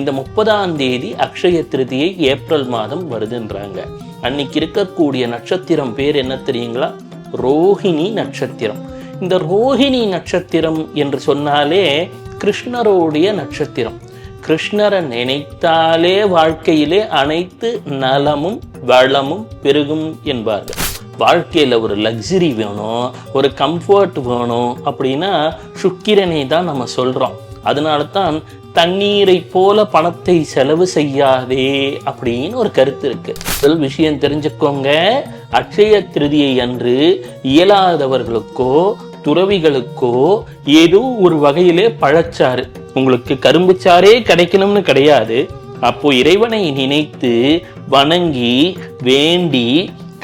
இந்த முப்பதாம் தேதி அக்ஷய திருதியை ஏப்ரல் மாதம் வருதுன்றாங்க. அன்னைக்கு இருக்கக்கூடிய நட்சத்திரம் பேர் என்ன தெரியுங்களா? ரோஹிணி நட்சத்திரம். இந்த ரோஹிணி நட்சத்திரம் என்று சொன்னாலே கிருஷ்ணருடைய நட்சத்திரம். கிருஷ்ணரை நினைத்தாலே வாழ்க்கையிலே அனைத்து நலமும் வளமும் பெருகும் என்பார்கள். வாழ்க்கையில் ஒரு லக்ஸரி வேணும் ஒரு கம்ஃபர்ட் வேணும் அப்படின்னா சுக்கிரனை தான் நம்ம சொல்கிறோம் அதனால தான் தண்ணீரை போல பணத்தை செலவு செய்யாதே அப்படின்னு ஒரு கருத்து இருக்கு. முதல் விஷயம் தெரிஞ்சுக்கோங்க. அக்ஷய திருதியை அன்று இயலாதவர்களுக்கோ துறவிகளுக்கோ ஏதோ ஒரு வகையிலே பழச்சாறு. உங்களுக்கு கரும்புச்சாறே கிடைக்கணும்னு கிடையாது. அப்போ இறைவனை நினைத்து வணங்கி வேண்டி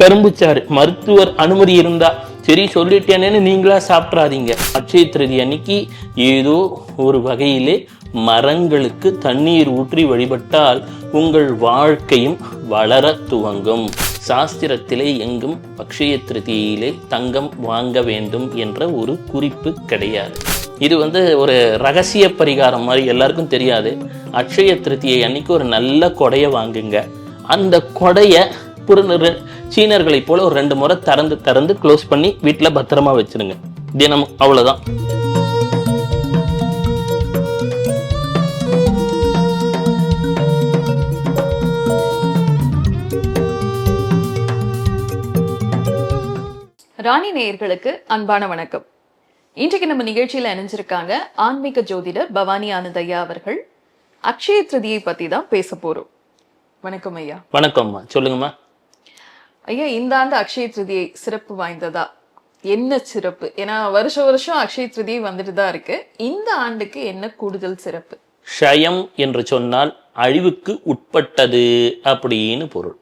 கரும்புச்சாறு மருத்துவர் அனுமதி இருந்தா சரி சொல்லிட்டேனேன்னு நீங்களா சாப்பிட்றாதீங்க. அட்சய திருதி அன்னைக்கு ஏதோ ஒரு வகையிலே மரங்களுக்கு தண்ணீர் ஊற்றி வழிபட்டால் உங்கள் வாழ்க்கையும் வளர துவங்கும். சாஸ்திரத்திலே எங்கும் அக்ஷய திருதியிலே தங்கம் வாங்க வேண்டும் என்ற ஒரு குறிப்பு கிடையாது. இது வந்து ஒரு ரகசிய பரிகாரம் மாதிரி எல்லாருக்கும் தெரியாது. அக்ஷய திருதியை அன்னைக்கு ஒரு நல்ல கொடையை வாங்குங்க. அந்த கொடையை புற சீனர்களைப் போல ஒரு ரெண்டு முறை திறந்து திறந்து க்ளோஸ் பண்ணி வீட்டில் பத்திரமா வச்சிருங்க. தினம் அவ்வளோதான் ராணி நேயர்களுக்கு அன்பான வணக்கம். இன்றைக்கு நம்ம நிகழ்ச்சியில இணைஞ்சிருக்காங்க ஆன்மீக ஜோதிடர் பவானி ஆனந்தையா அவர்கள். அக்ஷய திருதியை பத்தி தான் பேச போறோம். வணக்கம் ஐயா. வணக்கம்மா. சொல்லுங்கம்மா. ஐயா இந்த ஆண்டு அக்ஷய திருதியை சிறப்பு வாய்ந்ததா? என்ன சிறப்பு? ஏன்னா வருஷ வருஷம் அக்ஷய திருதியை வந்துட்டு தான் இருக்கு. இந்த ஆண்டுக்கு என்ன கூடுதல் சிறப்பு? ஷயம் என்று சொன்னால் அழிவுக்கு உட்பட்டது அப்படின்னு பொருள்.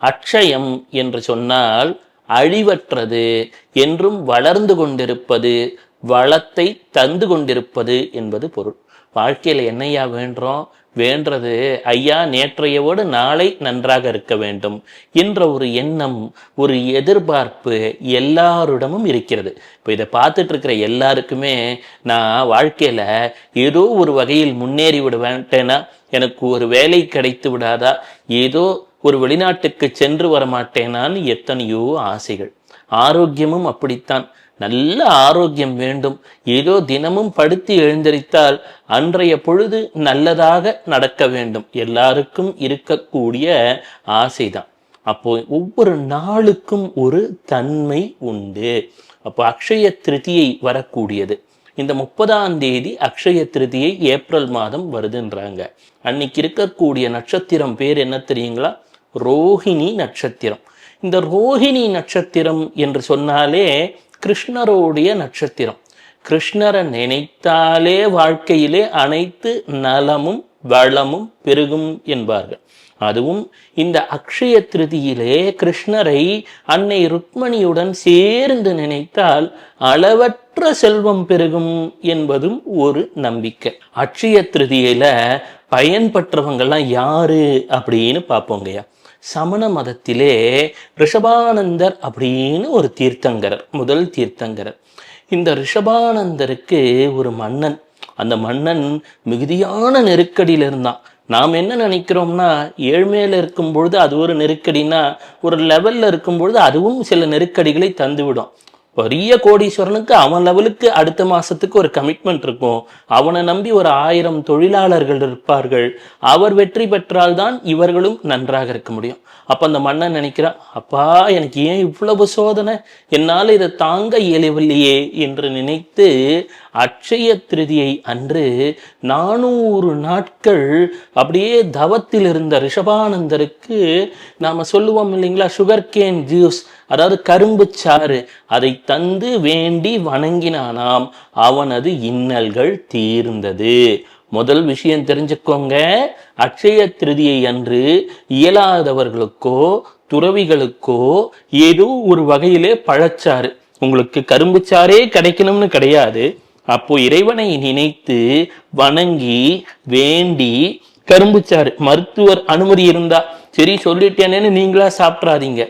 அக்ஷயம் என்று சொன்னால் அழிவற்றது என்றும் வளர்ந்து கொண்டிருப்பது வளத்தை தந்து கொண்டிருப்பது என்பது பொருள். வாழ்க்கையில் என்னையா வேண்டுறோம்? வேண்டது ஐயா நேற்றையோடு நாளை நன்றாக இருக்க வேண்டும் என்ற ஒரு எண்ணம் ஒரு எதிர்பார்ப்பு எல்லாரிடமும் இருக்கிறது. இப்போ இதை பார்த்துட்டு இருக்கிற எல்லாருக்குமே நான் வாழ்க்கையில் ஏதோ ஒரு வகையில் முன்னேறி விடுவேன்ட்டேன்னா எனக்கு ஒரு வேலை கிடைத்து விடாதா? ஏதோ ஒரு வெளிநாட்டுக்கு சென்று வரமாட்டேனான்னு எத்தனையோ ஆசைகள். ஆரோக்கியமும் அப்படித்தான். நல்ல ஆரோக்கியம் வேண்டும். ஏதோ தினமும் படுத்து எழுந்தரித்தால் அன்றைய பொழுது நல்லதாக நடக்க வேண்டும். எல்லாருக்கும் இருக்கக்கூடிய ஆசைதான். அப்போ ஒவ்வொரு நாளுக்கும் ஒரு தன்மை உண்டு. அப்போ அக்ஷய திருதியை வரக்கூடியது. இந்த முப்பதாம் தேதி அக்ஷய திருதியை ஏப்ரல் மாதம் வருதுன்றாங்க. அன்னைக்கு இருக்கக்கூடிய நட்சத்திரம் பேர் என்ன தெரியுங்களா? ரோஹிணி நட்சத்திரம். இந்த ரோஹிணி நட்சத்திரம் என்று சொன்னாலே கிருஷ்ணருடைய நட்சத்திரம். கிருஷ்ணரை நினைத்தாலே வாழ்க்கையிலே அனைத்து நலமும் வளமும் பெருகும் என்பார்கள். அதுவும் இந்த அக்ஷய திருதியிலே கிருஷ்ணரை அன்னை ருக்மணியுடன் சேர்ந்து நினைத்தால் அளவற்ற செல்வம் பெருகும் என்பதும் ஒரு நம்பிக்கை. அக்ஷய திருதியில பயன்பெற்றவங்கள்லாம் யாரு அப்படின்னு பார்ப்போங்கய்யா. சமண மதத்திலே ரிஷபானந்தர் அப்படின்னு ஒரு தீர்த்தங்கரர் முதல் தீர்த்தங்கரர். இந்த ரிஷபானந்தருக்கு ஒரு மன்னன். அந்த மன்னன் மிகுதியான நெருக்கடியில் இருந்தான். நாம் என்ன நினைக்கிறோம்னா ஏழ்மையில இருக்கும் பொழுது அது ஒரு நெருக்கடினா ஒரு லெவல்ல இருக்கும் பொழுது அதுவும் சில நெருக்கடிகளை தந்துவிடும். பெரிய கோடீஸ்வரனுக்கு அவன் லெவலுக்கு அடுத்த மாசத்துக்கு ஒரு கமிட்மெண்ட் இருக்கும். அவனை நம்பி ஒரு ஆயிரம் தொழிலாளர்கள் இருப்பார்கள். அவர் வெற்றி பெற்றால்தான் இவர்களும் நன்றாக இருக்க முடியும். அப்ப அந்த மன்னன் நினைக்கிறான் அப்பா எனக்கு ஏன் இவ்வளவு சோதனை? என்னால் இதை தாங்க இயலவில்லையே என்று நினைத்து அட்சய திருதியை அன்று நானூறு நாட்கள் அப்படியே தவத்தில் இருந்த ரிஷபானந்தருக்கு நாம சொல்லுவோம் இல்லைங்களா சுகர் கேன் ஜூஸ் அதாவது கரும்பு சாறு அதை தந்து வேண்டி வணங்கினானாம். அவனது இன்னல்கள் தீர்ந்தது. முதல் விஷயம் தெரிஞ்சுக்கோங்க. அக்ஷய திருதியை அன்று இயலாதவர்களுக்கோ துறவிகளுக்கோ ஏதோ ஒரு வகையிலே பழச்சாறு. உங்களுக்கு கரும்பு சாறே கிடைக்கணும்னு கிடையாது. அப்போ இறைவனை நினைத்து வணங்கி வேண்டி கரும்புச்சாறு மருத்துவர் அனுமதி இருந்தா சரி சொல்லிட்டேனேன்னு நீங்களா சாப்பிட்றாதீங்க.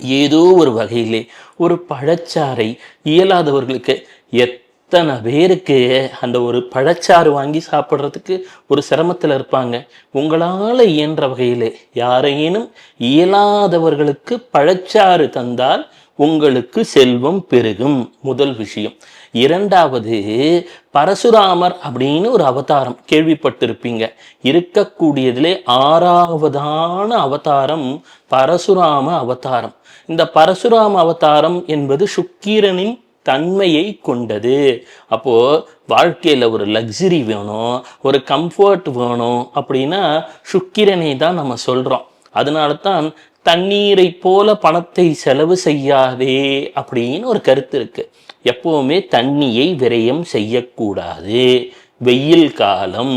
ஏதோ ஒரு வகையிலே ஒரு பழச்சாறை இயலாதவர்களுக்கு எத்தனை பேருக்கு அந்த ஒரு பழச்சாறு வாங்கி சாப்பிட்றதுக்கு ஒரு சிரமத்தில் இருப்பாங்க. உங்களால் இயன்ற வகையிலே யாரேனும் இயலாதவர்களுக்கு பழச்சாறு தந்தால் உங்களுக்கு செல்வம் பெருகும். முதல் விஷயம். இரண்டாவது பரசுராமர் அப்படின்னு ஒரு அவதாரம் கேள்விப்பட்டிருப்பீங்க. இருக்கக்கூடியதிலே ஆறாவதான அவதாரம் பரசுராம அவதாரம். இந்த பரசுராம அவதாரம் என்பது சுக்கிரனின் தன்மையை கொண்டது. அப்போ வாழ்க்கையில ஒரு லக்ஸரி வேணும் ஒரு கம்ஃபர்ட் வேணும் அப்படின்னா சுக்கிரனை தான் நம்ம சொல்றோம். அதனால தான் தண்ணீரை போல பணத்தை செலவு செய்யாதே அப்படின்னு ஒரு கருத்து இருக்கு. எப்பவுமே தண்ணியை விரயம் செய்யக்கூடாது. வெயில் காலம்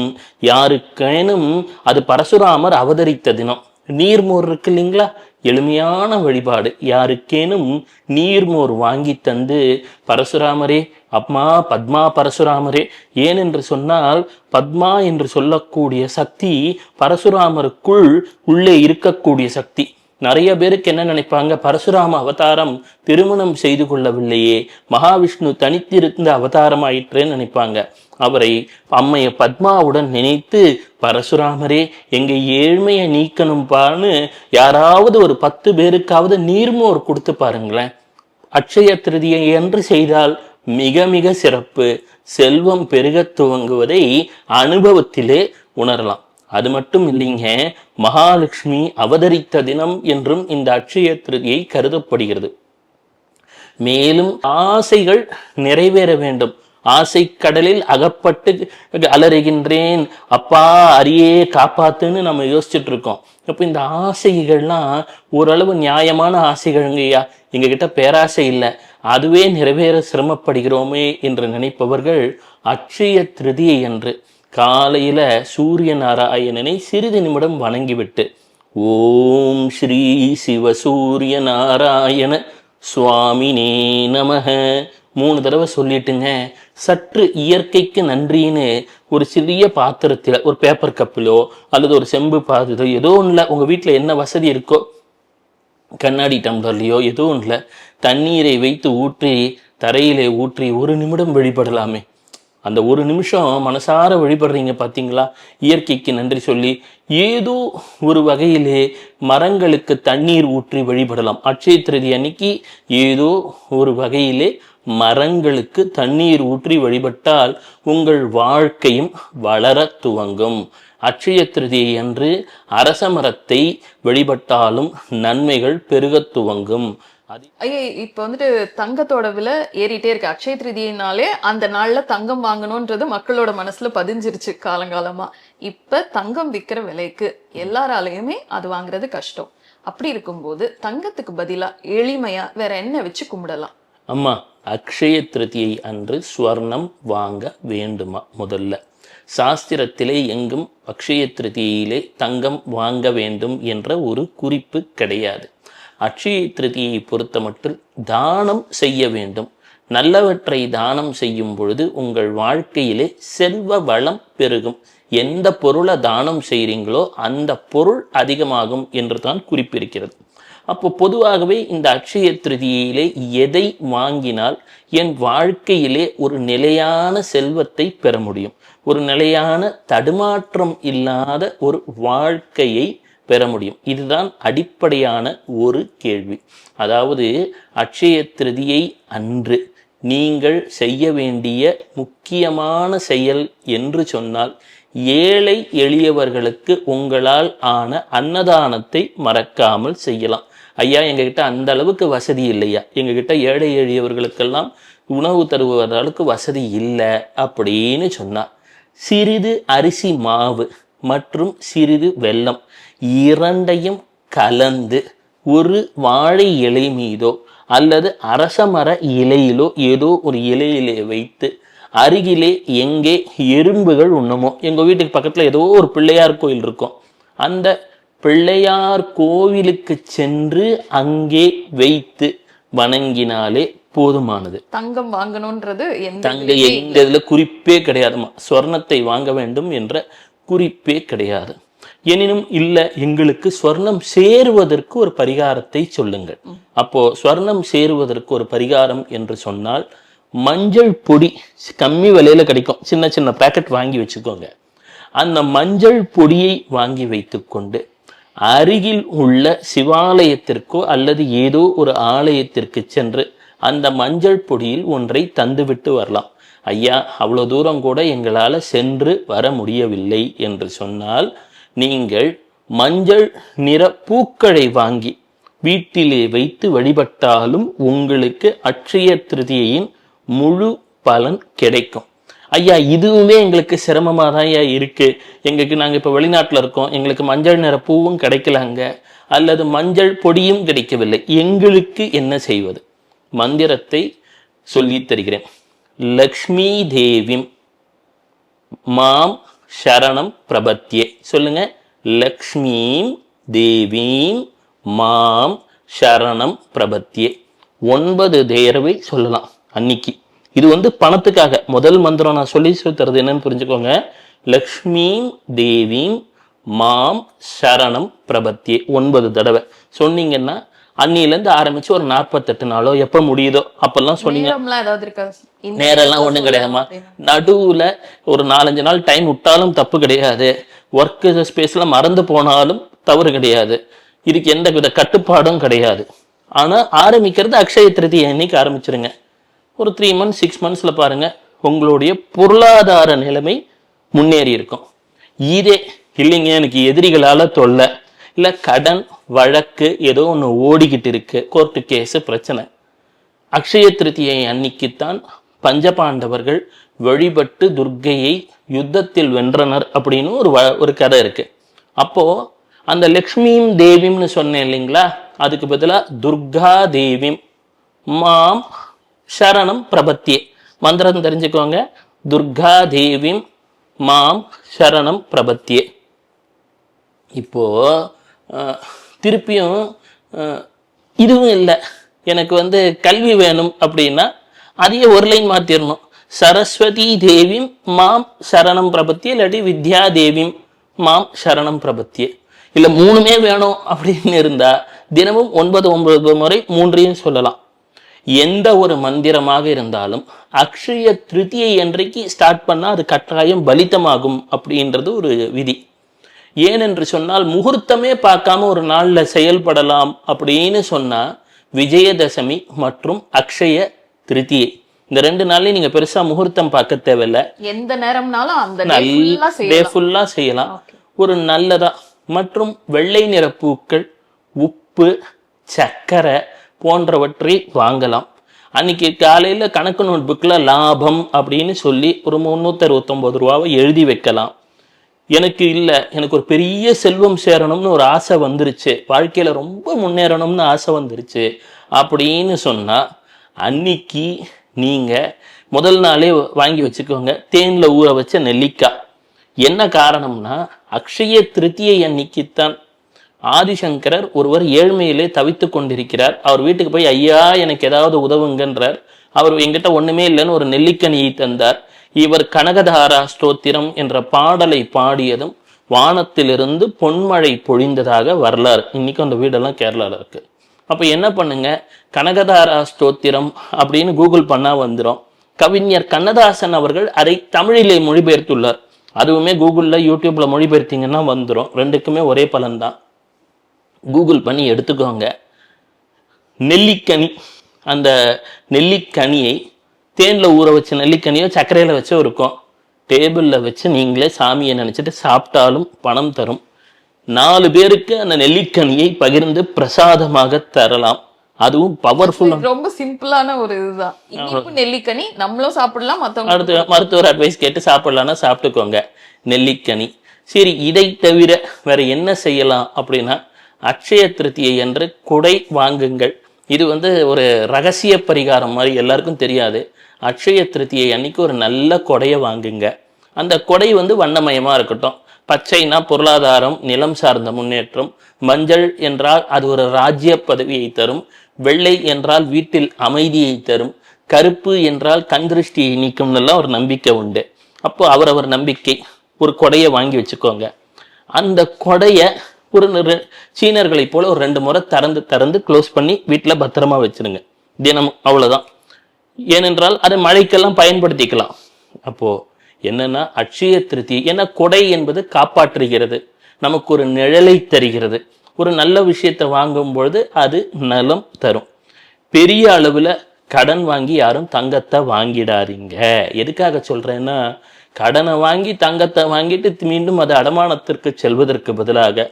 யாருக்கேனும் அது பரசுராமர் அவதரித்த தினம். நீர்மோர் இருக்கு இல்லைங்களா? எளிமையான வழிபாடு. யாருக்கேனும் நீர்மோர் வாங்கி தந்து பரசுராமரே அம்மா பத்மா பரசுராமரே ஏனென்று சொன்னால் பத்மா என்று சொல்லக்கூடிய சக்தி பரசுராமருக்குள் உள்ளே இருக்கக்கூடிய சக்தி. நிறைய பேருக்கு என்ன நினைப்பாங்க? பரசுராம அவதாரம் திருமணம் செய்து கொள்ளவில்லையே. மகாவிஷ்ணு தனித்திருந்த அவதாரமாயிற்றேன்னு நினைப்பாங்க. அவரை அம்மைய பத்மாவுடன் நினைத்து பரசுராமரே எங்க ஏழ்மையை நீக்கணும்பான்னு யாராவது ஒரு பத்து பேருக்காவது நீர்மோர் கொடுத்து பாருங்களேன். அட்சய திருதியை என்று செய்தால் மிக மிக சிறப்பு. செல்வம் பெருகத் துவங்குவதை அனுபவத்திலே உணரலாம். அது மட்டும் இல்லைங்க மகாலட்சுமி அவதரித்த தினம் என்றும் இந்த அட்சய திருதியை கருதப்படுகிறது. மேலும் ஆசைகள் நிறைவேற வேண்டும். ஆசை கடலில் அகப்பட்டு அலறுகின்றேன். அப்பா அரியே காப்பாத்துன்னு நம்ம யோசிச்சுட்டு இருக்கோம் அப்போ இந்த ஆசைகள்லாம் ஓரளவு நியாயமான ஆசைகள்ங்கய்யா. எங்ககிட்ட பேராசை இல்லை. அதுவே நிறைவேற சிரமப்படுகிறோமே என்று நினைப்பவர்கள் அட்சய திருதியை என்று காலையில் சூரிய நாராயணனை சிறிது நிமிடம் வணங்கிவிட்டு ஓம் ஸ்ரீ சிவ சூரிய நாராயண சுவாமினே நமக. மூணு தடவை சொல்லிட்டுங்க. சற்று இயற்கைக்கு நன்றின்னு ஒரு சிறிய பாத்திரத்தில் ஒரு பேப்பர் கப்பிலோ அல்லது ஒரு செம்பு பாத்திரத்தோ ஏதோ ஒன்றில் உங்கள் வீட்டில் என்ன வசதி இருக்கோ கண்ணாடி டம்ளர்லையோ ஏதோ ஒன்றில் தண்ணீரை வைத்து ஊற்றி தரையிலே ஊற்றி ஒரு நிமிடம் வழிபடலாமே அந்த ஒரு நிமிஷம் மனசார வழிபடுறீங்க பார்த்தீங்களா இயற்கைக்கு நன்றி சொல்லி ஏதோ ஒரு வகையிலே மரங்களுக்கு தண்ணீர் ஊற்றி வழிபடலாம். அட்சய திருதி அன்னைக்கு ஏதோ ஒரு வகையிலே மரங்களுக்கு தண்ணீர் ஊற்றி வழிபட்டால் உங்கள் வாழ்க்கையும் வளர துவங்கும். அட்சய திருதியை அன்று அரச மரத்தை வழிபட்டாலும் நன்மைகள் பெருகத் துவங்கும். அது ஐயா இப்ப வந்துட்டு தங்கத்தோட விலை ஏறிட்டே இருக்கு. அக்ஷய திருதியினாலே அந்த நாள்ல தங்கம் வாங்கணும்ன்றது மக்களோட மனசுல பதிஞ்சிருச்சு காலங்காலமா. இப்ப தங்கம் விக்கிற விலைக்கு எல்லாராலையுமே அது வாங்குறது கஷ்டம். அப்படி இருக்கும்போது தங்கத்துக்கு பதிலா எளிமையா வேற என்ன வச்சு கும்பிடலாம்? அம்மா அக்ஷய திருதியை அன்று ஸ்வர்ணம் வாங்க வேண்டுமா முதல்ல? சாஸ்திரத்திலே எங்கும் அக்ஷய திருதியிலே தங்கம் வாங்க வேண்டும் என்ற ஒரு குறிப்பு கிடையாது. அக்ஷய திருதியை பொறுத்த மட்டும் தானம் செய்ய வேண்டும். நல்லவற்றை தானம் செய்யும் பொழுது உங்கள் வாழ்க்கையிலே செல்வ வளம் பெருகும். எந்த பொருளை தானம் செய்கிறீங்களோ அந்த பொருள் அதிகமாகும் என்று தான் குறிப்பிருக்கிறது. அப்போ பொதுவாகவே இந்த அக்ஷய திருதியிலே எதை வாங்கினால் என் வாழ்க்கையிலே ஒரு நிலையான செல்வத்தை பெற முடியும். ஒரு நிலையான தடுமாற்றம் இல்லாத ஒரு வாழ்க்கையை பெற முடியும். இதுதான் அடிப்படையான ஒரு கேள்வி. அதாவது அக்ஷய திருதியை அன்று நீங்கள் செய்ய வேண்டிய முக்கியமான செயல் என்று சொன்னால் ஏழை எளியவர்களுக்கு உங்களால் ஆன அன்னதானத்தை மறக்காமல் செய்யலாம். ஐயா எங்ககிட்ட அந்த அளவுக்கு வசதி இல்லையா? எங்ககிட்ட ஏழை எளியவர்களுக்கெல்லாம் உணவு தருவதற்கு வசதி இல்லை அப்படின்னு சொன்னார் சிறிது அரிசி மாவு மற்றும் சிறிது வெல்லம் இரண்டையும் கலந்து ஒரு வாழை இலை மீதோ அல்லது அரசமர இலையிலோ ஏதோ ஒரு இலையிலே வைத்து அருகிலே எங்கே எறும்புகள் உண்ணமோ எங்க வீட்டுக்கு பக்கத்துல ஏதோ ஒரு பிள்ளையார் கோயில் இருக்கும். அந்த பிள்ளையார் கோவிலுக்கு சென்று அங்கே வைத்து வணங்கினாலே போதுமானது. தங்கம் வாங்கணும்ன்றது தங்க எங்க இதுல குறிப்பே கிடையாதுமா ஸ்வர்ணத்தை வாங்க வேண்டும் என்ற குறிப்பே கிடையாது. எனினும் இல்லை எங்களுக்கு ஸ்வர்ணம் சேருவதற்கு ஒரு பரிகாரத்தை சொல்லுங்கள். அப்போ ஸ்வர்ணம் சேருவதற்கு ஒரு பரிகாரம் என்று சொன்னால் மஞ்சள் பொடி கம்மி விலையில கிடைக்கும். சின்ன சின்ன பேக்கெட் வாங்கி வச்சுக்கோங்க. அந்த மஞ்சள் பொடியை வாங்கி வைத்துக்கொண்டு அருகில் உள்ள சிவாலயத்திற்கோ அல்லது ஏதோ ஒரு ஆலயத்திற்கு சென்று அந்த மஞ்சள் பொடியில் ஒன்றை தந்துவிட்டு வரலாம். ஐயா அவ்வளோ தூரம் கூட எங்களால் சென்று வர முடியவில்லை என்று சொன்னால் நீங்கள் மஞ்சள் நிற பூக்களை வாங்கி வீட்டிலே வைத்து வழிபட்டாலும் உங்களுக்கு அட்சய திருதியையின் முழு பலன் கிடைக்கும். ஐயா இதுவுமே எங்களுக்கு சிரமமாக தான் ஐயா இருக்குது எங்களுக்கு நாங்கள் இப்போ வெளிநாட்டில் இருக்கோம். எங்களுக்கு மஞ்சள் நிற பூவும் கிடைக்கலாங்க. அல்லது மஞ்சள் பொடியும் கிடைக்கவில்லை. எங்களுக்கு என்ன செய்வது? மந்திரத்தை சொல்லித் தருகிறேன். லக்ஷ்மி தேவிம் மாம் சரணம் பிரபத்தியே சொல்லுங்க. லக்ஷ்மீம் தேவீம் மாம் சரணம் பிரபத்தியே ஒன்பது தேர்வை சொல்லலாம் அன்னைக்கு. இது வந்து பணத்துக்காக. முதல் மந்திரம் நான் சொல்லி தருது என்னன்னு புரிஞ்சுக்கோங்க. லக்ஷ்மீம் தேவீம் மாம் சரணம் பிரபத்தியே ஒன்பது தடவை. சொன்னீங்கன்னா அன்னிலேருந்து ஆரம்பிச்சு ஒரு நாற்பத்தெட்டு நாளோ எப்போ முடியுதோ அப்பெல்லாம் சொன்னீங்க. நேரெல்லாம் ஒண்ணும் கிடையாதும்மா. நடுவுல ஒரு நாலஞ்சு நாள் டைம் விட்டாலும் தப்பு கிடையாது. ஒர்க் ஸ்பேஸ்ல மறந்து போனாலும் தவறு கிடையாது. இதுக்கு எந்த வித கட்டுப்பாடும் கிடையாது. ஆனா ஆரம்பிக்கிறது அக்ஷய திருதியை அன்னைக்கு ஆரம்பிச்சிருங்க. ஒரு த்ரீ மந்த்ஸ் சிக்ஸ் மந்த்ஸ்ல பாருங்க. உங்களுடைய பொருளாதார நிலைமை முன்னேறி இருக்கும். இதே இல்லைங்க எனக்கு எதிரிகளால தொல்லை. இல்லை கடன் வழக்கு ஏதோ ஒன்று ஓடிக்கிட்டு இருக்கு. கோர்ட்டு கேஸு பிரச்சனை. அக்ஷய திருதியை அன்னைக்குத்தான் பஞ்சபாண்டவர்கள் வழிபட்டு துர்க்கையை யுத்தத்தில் வென்றனர் அப்படின்னு ஒரு வ- ஒரு கதை இருக்கு. அப்போ அந்த லக்ஷ்மியும் தேவிம்னு சொன்னேன் இல்லைங்களா? அதுக்கு பதிலாக துர்கா தேவிம் மாம் சரணம் பிரபத்தியே. மந்திரம் தெரிஞ்சுக்கோங்க. துர்கா தேவிம் மாம் சரணம் பிரபத்தியே. இப்போ திருப்பியும் இதுவும் இல்லை. எனக்கு வந்து கல்வி வேணும் அப்படின்னா அதையே ஒரு லைன் மாற்றிடணும் சரஸ்வதி தேவிம் மாம் சரணம் பிரபத்தி இல்லாட்டி வித்யா தேவிம் மாம் சரணம் பிரபத்தி இல்லை மூணுமே வேணும் அப்படின்னு இருந்தால் தினமும் ஒன்பது ஒன்பது முறை மூன்றையும் சொல்லலாம். எந்த ஒரு மந்திரமாக இருந்தாலும் அக்ஷய திருத்தியை அன்றைக்கு ஸ்டார்ட் பண்ணால் அது கட்டாயம் பலித்தமாகும் அப்படின்றது ஒரு விதி. ஏனென்று சொன்னால் முகூர்த்தமே பார்க்காம ஒரு நாள்ல செயல்படலாம் அப்படின்னு சொன்னா விஜயதசமி மற்றும் அக்ஷய திருதியை. இந்த ரெண்டு நாள்லயும் நீங்க பெருசா முகூர்த்தம் பார்க்க தேவையில்ல. எந்த நேரம்னாலும் அந்த நல்ல டே செய்யலாம். ஃபுல்லா செய்யலாம். ஒரு நல்லதா மற்றும் வெள்ளை நிற பூக்கள் உப்பு சர்க்கரை போன்றவற்றை வாங்கலாம். அன்னைக்கு காலையில கணக்கு நோட் லாபம் அப்படின்னு சொல்லி ஒரு முந்நூற்றி அறுபத்தொம்பது ரூபாவை எழுதி வைக்கலாம். எனக்கு இல்லை எனக்கு ஒரு பெரிய செல்வம் சேரணும்னு ஒரு ஆசை வந்துருச்சு. வாழ்க்கையில ரொம்ப முன்னேறணும்னு ஆசை வந்துருச்சு. அப்படின்னு சொன்னா அன்னைக்கு நீங்க முதல் நாளே வாங்கி வச்சுக்கோங்க. தேனில் ஊற வச்ச நெல்லிக்காய். என்ன காரணம்னா அக்ஷய திருத்தியை அன்னைக்குத்தான் ஆதிசங்கரர் ஒருவர் ஏழ்மையிலே தவித்து கொண்டிருக்கிறார். அவர் வீட்டுக்கு போய் ஐயா எனக்கு ஏதாவது உதவுங்கன்றார். அவர் என்கிட்ட ஒண்ணுமே இல்லைன்னு ஒரு நெல்லிக்கனியை தந்தார். இவர் கனகதாரா ஸ்தோத்திரம் என்ற பாடலை பாடியதும் வானத்திலிருந்து பொன்மழை பொழிந்ததாக வரலாறு. இன்னைக்கு அந்த வீடெல்லாம் கேரளாவில் இருக்கு. அப்போ என்ன பண்ணுங்க? கனகதாரா ஸ்தோத்திரம் அப்படின்னு கூகுள் பண்ணா வந்துடும் கவிஞர் கண்ணதாசன் அவர்கள் அதை தமிழிலே மொழிபெயர்த்துள்ளார். அதுவுமே கூகுளில் யூடியூப்ல மொழிபெயர்த்தீங்கன்னா வந்துடும் ரெண்டுக்குமே ஒரே பலன்தான். கூகுள் பண்ணி எடுத்துக்கோங்க. நெல்லிக்கனி அந்த நெல்லிக்கனியை தேனில் ஊற வச்ச நெல்லிக்கனியோ சர்க்கரையில் வச்சோ இருக்கும் டேபிளில் வச்சு நீங்களே சாமியை நினச்சிட்டு சாப்பிட்டாலும் பணம் தரும். நாலு பேருக்கு அந்த நெல்லிக்கனியை பகிர்ந்து பிரசாதமாக தரலாம். அதுவும் பவர்ஃபுல் ரொம்ப சிம்பிளான ஒரு இதுதான். நெல்லிக்கனி நம்மளும் சாப்பிடலாம் மத்தவங்க அடுத்து மருத்துவர் அட்வைஸ் கேட்டு சாப்பிடலான்னா சாப்பிட்டுக்கோங்க. நெல்லிக்கனி சரி இதை தவிர வேற என்ன செய்யலாம் அப்படின்னா அக்ஷய திருத்தியை என்று குடை வாங்குங்கள். இது வந்து ஒரு ரகசிய பரிகாரம் மாதிரி எல்லாருக்கும் தெரியாது. அக்ஷய திருத்தியை அன்னைக்கு ஒரு நல்ல கொடையை வாங்குங்க. அந்த கொடை வந்து வண்ணமயமாக இருக்கட்டும். பச்சைனா பொருளாதாரம் நிலம் சார்ந்த முன்னேற்றம் மஞ்சள் என்றால் அது ஒரு ராஜ்ய பதவியை தரும் வெள்ளை என்றால் வீட்டில் அமைதியை தரும் கருப்பு என்றால் கண் திருஷ்டியை நீக்கும்னுலாம் ஒரு நம்பிக்கை உண்டு. அப்போ அவரவர் நம்பிக்கை ஒரு கொடையை வாங்கி வச்சுக்கோங்க. அந்த கொடையை ஒரு சீனர்களைப் போல் ஒரு ரெண்டு முறை திறந்து திறந்து க்ளோஸ் பண்ணி வீட்டில் பத்திரமா வச்சுருங்க. தினமும் அவ்வளோதான் ஏனென்றால் அதை மழைக்கெல்லாம் பயன்படுத்திக்கலாம். அப்போது என்னென்னா அட்சய திருத்தி ஏன்னா கொடை என்பது காப்பாற்றுகிறது. நமக்கு ஒரு நிழலை தருகிறது. ஒரு நல்ல விஷயத்தை வாங்கும் பொழுது அது நலம் தரும். பெரிய அளவில் கடன் வாங்கி யாரும் தங்கத்தை வாங்கிடாதீங்க. எதுக்காக சொல்கிறேன்னா கடனை வாங்கி தங்கத்தை வாங்கிட்டு மீண்டும் அது அடமானத்திற்கு செல்வதற்கு பதிலாக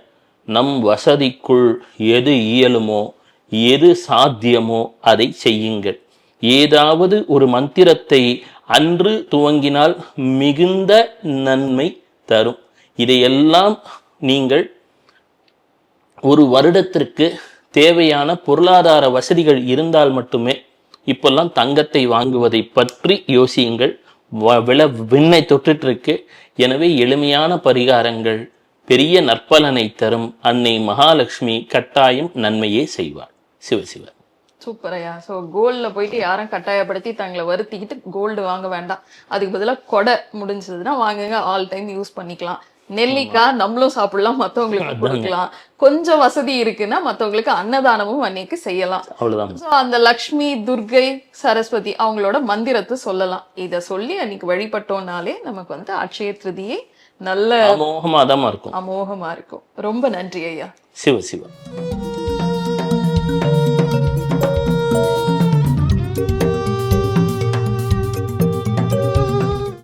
நம் வசதிக்குள் எது இயலுமோ எது சாத்தியமோ அதை செய்யுங்கள். ஏதாவது ஒரு மந்திரத்தை அன்று துவங்கினால் மிகுந்த நன்மை தரும். இதையெல்லாம் நீங்கள் ஒரு வருடத்திற்கு தேவையான பொருளாதார வசதிகள் இருந்தால் மட்டுமே இப்பெல்லாம் தங்கத்தை வாங்குவதை பற்றி யோசியுங்கள். வ- வில விண்ணை தொட்டுட்டு இருக்கு எனவே எளிமையான பரிகாரங்கள் பெரிய நற்பலனை தரும் அன்னை மகாலட்சுமி கட்டாயம் நன்மையே செய்வார் சிவசிவ சூப்பர் ஐயா. ஸோ கோல்ட்ல போயிட்டு யாரும் கட்டாயப்படுத்தி தங்களை வருத்திக்கிட்டு கோல்டு வாங்க வேண்டாம். அதுக்கு பதிலா கொடை முடிஞ்சதுன்னா வாங்குங்க. ஆல் டைம் யூஸ் பண்ணிக்கலாம். நெல்லிக்காய் நம்மளும் சாப்பிடலாம் மத்தவங்களுக்கு கொடுக்கலாம். கொஞ்சம் வசதி இருக்குன்னா மத்தவங்களுக்கு அன்னதானமும் அன்னைக்கு செய்யலாம். அந்த லக்ஷ்மி துர்கை சரஸ்வதி அவங்களோட மந்திரத்தை சொல்லலாம். இத சொல்லி அன்னைக்கு வழிபட்டோம்னாலே நமக்கு வந்து அட்சய திருதியை நல்ல அமோகமாதமா இருக்கும். அமோகமா இருக்கும். ரொம்ப நன்றி ஐயா. சிவ சிவ.